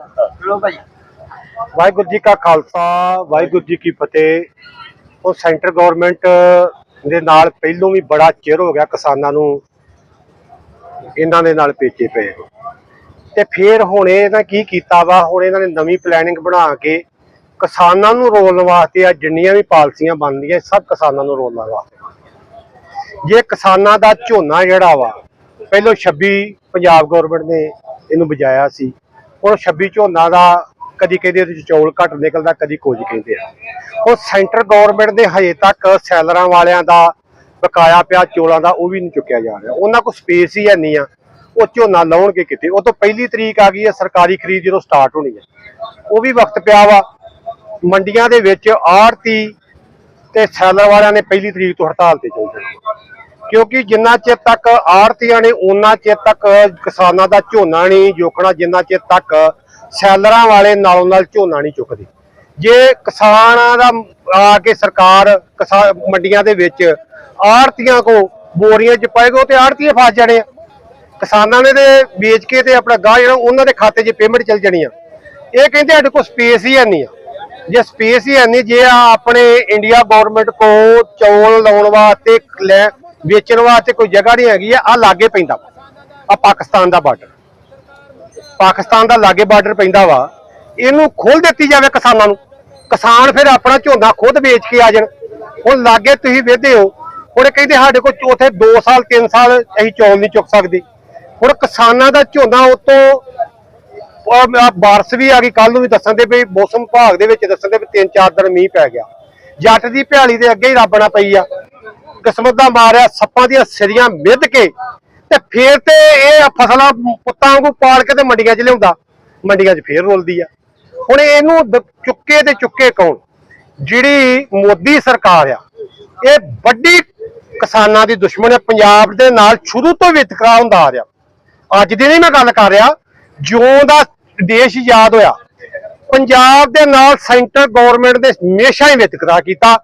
ਚਲੋ ਭਾਈ। ਵਾਹਿਗੁਰੂ ਜੀ ਕਾ ਖਾਲਸਾ, ਵਾਹਿਗੁਰੂ ਜੀ ਕੀ ਫਤਿਹ। ਉਹ ਸੈਂਟਰ ਗਵਰਨਮੈਂਟ ਦੇ ਨਾਲ ਪਹਿਲੋਂ ਵੀ ਬੜਾ ਚਿਰ ਹੋ ਗਿਆ ਕਿਸਾਨਾਂ ਨੂੰ ਇਹਨਾਂ ਦੇ ਨਾਲ ਪੇਚੇ ਪਏ ਤੇ ਫਿਰ ਹੁਣ ਇਹਨਾਂ ਕੀ ਕੀਤਾ ਵਾ, ਹੁਣ ਇਹਨਾਂ ਨੇ ਨਵੀਂ ਪਲੈਨਿੰਗ ਬਣਾ ਕੇ ਕਿਸਾਨਾਂ ਨੂੰ ਰੋਲਣ ਵਾਸਤੇ ਆ, ਜਿੰਨੀਆਂ ਵੀ ਪਾਲਸੀਆਂ ਬਣਦੀਆਂ ਸਭ ਕਿਸਾਨਾਂ ਨੂੰ ਰੋਲਣ ਵਾਸਤੇ। ਜੇ ਕਿਸਾਨਾਂ ਦਾ ਝੋਨਾ ਜਿਹੜਾ ਵਾ, ਪਹਿਲੋਂ 26 ਪੰਜਾਬ ਗਵਰਨਮੈਂਟ ਨੇ ਇਹਨੂੰ ਬਜਾਇਆ ਸੀ। ਹੁਣ 26 ਝੋਨਾ ਦਾ ਕਦੀ ਕਹਿੰਦੇ ਉਹਦੇ ਚ ਚੌਲ ਘੱਟ ਨਿਕਲਦਾ, ਕਦੀ ਕੁਝ ਕਹਿੰਦੇ ਆ। ਉਹ ਸੈਂਟਰ ਗਵਰਨਮੈਂਟ ਦੇ ਹਜੇ ਤੱਕ ਸੈਲਰਾਂ ਵਾਲਿਆਂ ਦਾ ਬਕਾਇਆ ਪਿਆ, ਚੋਲਾਂ ਦਾ ਉਹ ਵੀ ਨਹੀਂ ਚੁੱਕਿਆ ਜਾ ਰਿਹਾ। ਉਹਨਾਂ ਕੋਲ ਸਪੇਸ ਹੀ ਹੈ ਨਹੀਂ ਆ। ਉਹ ਝੋਨਾ ਲਾਉਣਗੇ ਕਿਤੇ ਉਹ ਤੋਂ ਪਹਿਲੀ ਤਰੀਕ ਆ ਗਈ ਹੈ, ਸਰਕਾਰੀ ਖਰੀਦ ਜਦੋਂ ਸਟਾਰਟ ਹੋਣੀ ਹੈ। ਉਹ ਵੀ ਵਕਤ ਪਿਆ ਵਾ। ਮੰਡੀਆਂ ਦੇ ਵਿੱਚ ਆੜਤੀ ਤੇ ਸੈਲਰ ਵਾਲਿਆਂ ਨੇ ਪਹਿਲੀ ਤਰੀਕ ਤੋਂ ਹੜਤਾਲ ਤੇ ਚੱਲ ਜਾਣਾ। ਕਿਉਂਕਿ ਜਿੰਨਾ ਚਿਰ ਤੱਕ ਆੜਤੀਆਂ ਨੇ ਉਹਨਾਂ ਚਿਰ ਤੱਕ ਕਿਸਾਨਾਂ ਦਾ ਝੋਨਾ ਨਹੀਂ ਜੋਖਣਾ, ਜਿੰਨਾ ਚਿਰ ਤੱਕ ਸੈਲਰਾਂ ਵਾਲੇ ਨਾਲੋਂ ਨਾਲ ਝੋਨਾ ਨਹੀਂ ਚੁੱਕਦੇ। ਜੇ ਕਿਸਾਨਾਂ ਦਾ ਆ ਕੇ ਸਰਕਾਰ ਕਿਸਾ- ਮੰਡੀਆਂ ਦੇ ਵਿੱਚ ਆੜਤੀਆਂ ਕੋ ਬੋਰੀਆਂ ਚ ਪਾਏਗਾ ਤੇ ਆੜਤੀਆਂ ਫਸ ਜਾਣੇ ਆ। ਕਿਸਾਨਾਂ ਨੇ ਤੇ ਵੇਚ ਕੇ ਤੇ ਆਪਣਾ ਗਾਹ ਜਿਹੜਾ, ਉਹਨਾਂ ਦੇ ਖਾਤੇ 'ਚ ਪੇਮੈਂਟ ਚੱਲ ਜਾਣੀ ਆ। ਇਹ ਕਹਿੰਦੇ ਸਾਡੇ ਕੋਲ ਸਪੇਸ ਹੀ ਹੈ ਨਹੀਂ ਆ। ਜੇ ਸਪੇਸ ਹੀ ਹੈ ਨਹੀਂ, ਜੇ ਆ ਆਪਣੇ ਇੰਡੀਆ ਗਵਰਨਮੈਂਟ ਕੋ ਚੌਲ ਲਾਉਣ ਵਾਸਤੇ ਲੈ ਵੇਚਣ ਵਾਸਤੇ ਕੋਈ ਜਗ੍ਹਾ ਨਹੀਂ ਹੈਗੀ ਆ ਆ ਲਾਗੇ ਪੈਂਦਾ ਆ ਪਾਕਿਸਤਾਨ ਦਾ ਬਾਰਡਰ ਪਾਕਿਸਤਾਨ ਦਾ ਲਾਗੇ ਬਾਰਡਰ ਪੈਂਦਾ ਵਾ। ਇਹਨੂੰ ਖੋਲ ਦਿੱਤੀ ਜਾਵੇ ਕਿਸਾਨਾਂ ਨੂੰ। ਕਿਸਾਨ ਫਿਰ ਆਪਣਾ ਝੋਨਾ ਖੁਦ ਵੇਚ ਕੇ ਆ ਜਾਣ। ਹੁਣ ਲਾਗੇ ਤੁਸੀਂ ਵੇਖਦੇ ਹੋ, ਹੁਣ ਇਹ ਕਹਿੰਦੇ ਸਾਡੇ ਕੋਲ ਉਥੇ 2 ਸਾਲ 3 ਸਾਲ ਅਸੀਂ ਚੌਲ ਨਹੀਂ ਚੁੱਕ ਸਕਦੇ। ਹੁਣ ਕਿਸਾਨਾਂ ਦਾ ਝੋਨਾ ਉਤੋਂ ਬਾਰਸ਼ ਵੀ ਆ ਗਈ ਕੱਲ ਨੂੰ ਵੀ ਦੱਸਣ ਦੇ ਵੀ ਮੌਸਮ ਵਿਭਾਗ ਦੇ ਵਿੱਚ ਦੱਸਣ ਦੇ ਵੀ ਤਿੰਨ ਚਾਰ ਦਿਨ ਮੀਂਹ ਪੈ ਗਿਆ। ਜੱਟ ਦੀ ਭਿਆਲੀ ਦੇ ਅੱਗੇ ਹੀ ਰੱਬਣਾ ਪਈ ਆ। ਕਿਸਮਤ ਦਾ ਮਾਰਿਆ ਸੱਪਾਂ ਦੀਆਂ ਸਿਰੀਆਂ ਮਿੱਧ ਕੇ। ਤੇ ਫੇਰ ਤੇ ਇਹ ਫਸਲਾਂ ਪੁੱਤਾਂ ਵਾਂਗੂ ਪਾਲ ਕੇ ਤੇ ਮੰਡੀਆਂ 'ਚ ਲਿਆਉਂਦਾ। ਮੰਡੀਆਂ 'ਚ ਫੇਰ ਰੁਲਦੀ ਆ। ਹੁਣ ਇਹਨੂੰ ਚੁੱਕੇ ਤੇ ਚੁੱਕੇ ਕੌਣ? ਜਿਹੜੀ ਮੋਦੀ ਸਰਕਾਰ ਆ। ਇਹ ਵੱਡੀ ਕਿਸਾਨਾਂ ਦੀ ਦੁਸ਼ਮਣ ਹੈ ਪੰਜਾਬ ਦੇ ਨਾਲ ਸ਼ੁਰੂ ਤੋਂ ਵਿਤਕਰਾ ਹੁੰਦਾ ਆ। ਰਿਹਾ ਅੱਜ ਦੀ ਨਹੀਂ ਮੈਂ ਗੱਲ ਕਰ ਰਿਹਾ। ਜਿਉਂ ਦਾ ਦੇਸ਼ ਯਾਦ ਹੋਇਆ। ਪੰਜਾਬ ਦੇ ਨਾਲ ਸੈਂਟਰ ਗਵਰਨਮੈਂਟ ਨੇ ਹਮੇਸ਼ਾ ਹੀ ਵਿਤਕਰਾ ਕੀਤਾ।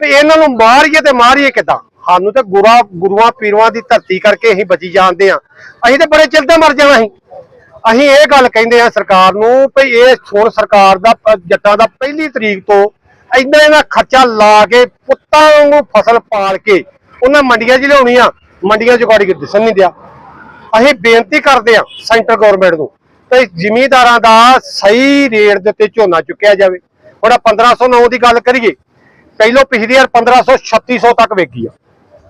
ਤੇ ਇਹਨਾਂ ਨੂੰ ਮਾਰੀਏ ਤੇ ਮਾਰੀਏ ਕਿਦਾਂ? ਸਾਨੂੰ ਤੇ ਗੁਰਾ ਗੁਰੂਆਂ ਪੀਰਵਾਂ ਦੀ ਧਰਤੀ ਕਰਕੇ ਅਸੀਂ ਬਚੀ ਜਾਂਦੇ ਆ ਅਸੀਂ ਤੇ ਬੜੇ ਚਿਲਦੇ ਮਰ ਜਾਣਾ ਸੀ। ਅਸੀਂ ਇਹ ਗੱਲ ਕਹਿੰਦੇ ਆ ਸਰਕਾਰ ਨੂੰ ਭਈ ਇਹ ਹੁਣ ਸਰਕਾਰ ਦਾ, ਜੱਟਾਂ ਦਾ ਪਹਿਲੀ ਤਰੀਕ ਤੋਂ ਇੰਨਾ ਇਹਨਾਂ ਖਰਚਾ ਲਾ ਕੇ ਪੁੱਤਾਂ ਨੂੰ ਫਸਲ ਪਾਲ ਕੇ ਉਹਨਾਂ ਮੰਡੀਆਂ 'ਚ ਲਿਆਉਣੀ ਆ ਮੰਡੀਆਂ 'ਚ ਗਾੜੀ ਕੇ ਦਿਸਣ ਨਹੀਂ ਦਿਆ। ਅਸੀਂ ਬੇਨਤੀ ਕਰਦੇ ਆ ਸੈਂਟਰ ਗਵਰਨਮੈਂਟ ਨੂੰ ਤੇ ਜ਼ਿਮੀਂਦਾਰਾਂ ਦਾ ਸਹੀ ਰੇਟ ਦੇ ਉੱਤੇ ਝੋਨਾ ਚੁੱਕਿਆ ਜਾਵੇ। ਹੁਣ ਆਹ 1509 ਦੀ ਗੱਲ ਕਰੀਏ ਪਹਿਲੋਂ ਪਿਛਲੀ ਵਾਰ 1500 3600 ਤੱਕ ਵੇਗੀ ਆ।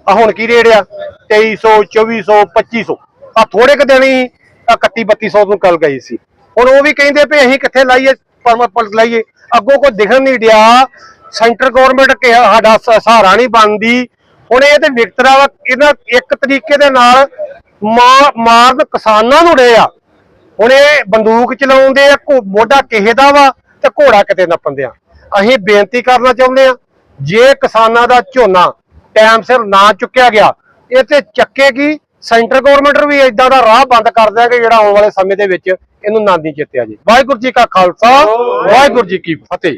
ਆ ਹੁਣ ਕੀ ਰੇਟ ਆ? 2300 2400 2500 ਆ ਥੋੜੇ ਕੁ ਦਿਨ ਹੀ 31 3200 ਨੂੰ ਕੱਲ ਗਈ ਸੀ। ਹੁਣ ਉਹ ਵੀ ਕਹਿੰਦੇ ਵੀ ਅਸੀਂ ਕਿੱਥੇ ਲਾਈਏ ਪਰਮਾ ਪਲਟ ਲਾਈਏ। ਅੱਗੋਂ ਕੋਈ ਦਿਖਣ ਨਹੀਂ ਡਿਆ। ਸੈਂਟਰ ਗਵਰਨਮੈਂਟ ਕਿ ਸਾਡਾ ਸਹਾਰਾ ਨਹੀਂ ਬਣਦੀ। ਹੁਣ ਇਹ ਤੇ ਵਿਕਤਰਾ ਵਾ, ਇਹਨਾਂ ਇੱਕ ਤਰੀਕੇ ਦੇ ਨਾਲ ਮਾਰ, ਮਾਰਨ ਕਿਸਾਨਾਂ ਨੂੰ ਡੇ ਆ। ਹੁਣ ਇਹ ਬੰਦੂਕ ਚਲਾਉਂਦੇ ਆ, ਘੋ- ਮੋਢਾ ਕਿਸੇ ਦਾ ਵਾ ਤੇ ਘੋੜਾ ਕਿਤੇ ਨੱਪਣ ਆ ਅਸੀਂ ਬੇਨਤੀ ਕਰਨਾ ਚਾਹੁੰਦੇ ਆ ਜੇ ਕਿਸਾਨਾਂ ਦਾ ਝੋਨਾ ਟਾਈਮ ਸਿਰ ਨਾ ਚੁੱਕਿਆ ਗਿਆ ਇਹ ਤੇ ਚੱਕੇਗੀ ਸੈਂਟਰ ਗਵਰਨਮੈਂਟ ਵੀ ਇਦਾਂ ਦਾ ਰਾਹ ਬੰਦ ਕਰ ਕਿ ਜਿਹੜਾ ਆਉਣ ਵਾਲੇ ਸਮੇਂ ਦੇ ਵਿੱਚ ਇਹਨੂੰ ਨਾਂਦੀ ਚੇਤਿਆ ਜੀ ਵਾਹਿਗੁਰੂ ਜੀ ਕਾ ਖਾਲਸਾ ਵਾਹਿਗੁਰੂ ਜੀ ਕੀ ਫਤਿਹ।